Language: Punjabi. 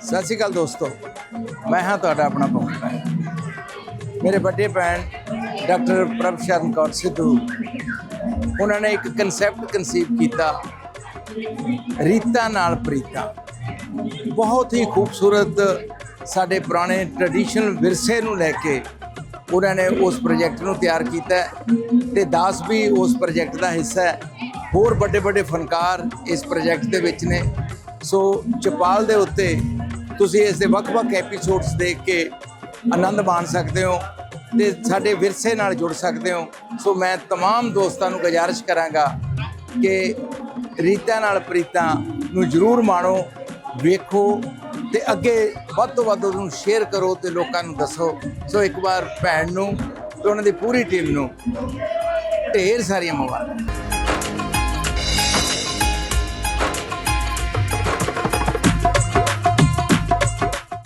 ਸਤਿ ਸ਼੍ਰੀ ਅਕਾਲ ਦੋਸਤੋ। ਮੈਂ ਹਾਂ ਤੁਹਾਡਾ ਆਪਣਾ ਪਵਨ ਮੇਰੇ ਵੱਡੇ ਭੈਣ ਡਾਕਟਰ ਪ੍ਰਭ ਸ਼ਰਨ ਕੌਰ ਸਿੱਧੂ, ਉਹਨਾਂ ਨੇ ਇੱਕ ਕਨਸੈਪਟ ਕਨਸੀਵ ਕੀਤਾ, ਰੀਤਾਂ ਨਾਲ ਪ੍ਰੀਤਾਂ। ਬਹੁਤ ਹੀ ਖੂਬਸੂਰਤ ਸਾਡੇ ਪੁਰਾਣੇ ਟ੍ਰੈਡੀਸ਼ਨਲ ਵਿਰਸੇ ਨੂੰ ਲੈ ਕੇ ਉਹਨਾਂ ਨੇ ਉਸ ਪ੍ਰੋਜੈਕਟ ਨੂੰ ਤਿਆਰ ਕੀਤਾ ਹੈ ਤੇ ਦਾਸ ਵੀ ਉਸ ਪ੍ਰੋਜੈਕਟ ਦਾ ਹਿੱਸਾ ਹੈ। ਹੋਰ ਵੱਡੇ ਵੱਡੇ ਫਨਕਾਰ ਇਸ ਪ੍ਰੋਜੈਕਟ ਦੇ ਵਿੱਚ ਨੇ। ਸੋ ਚਪਾਲ ਦੇ ਉੱਤੇ ਤੁਸੀਂ ਇਸ ਦੇ ਵੱਖ-ਵੱਖ ਐਪੀਸੋਡਸ ਦੇਖ ਕੇ ਆਨੰਦ ਮਾਣ ਸਕਦੇ ਹੋ ਤੇ ਸਾਡੇ ਵਿਰਸੇ ਨਾਲ ਜੁੜ ਸਕਦੇ ਹੋ ਸੋ ਮੈਂ तमाम ਦੋਸਤਾਂ ਨੂੰ ਗੁਜ਼ਾਰਿਸ਼ ਕਰਾਂਗਾ ਕਿ ਰੀਤਾਂ ਨਾਲ ਪ੍ਰੀਤਾਂ ਨੂੰ ਜ਼ਰੂਰ ਮਾਣੋ ਵੇਖੋ ਤੇ ਅੱਗੇ ਵੱਧ ਤੋਂ ਵੱਧ ਉਹਨੂੰ ਸ਼ੇਅਰ ਕਰੋ ਤੇ ਲੋਕਾਂ ਨੂੰ ਦੱਸੋ ਸੋ ਇੱਕ ਵਾਰ ਭੈਣ ਨੂੰ ਤੇ ਉਹਨਾਂ ਦੀ ਪੂਰੀ ਟੀਮ ਨੂੰ ਢੇਰ ਸਾਰੀਆਂ ਮੁਬਾਰਕਾਂ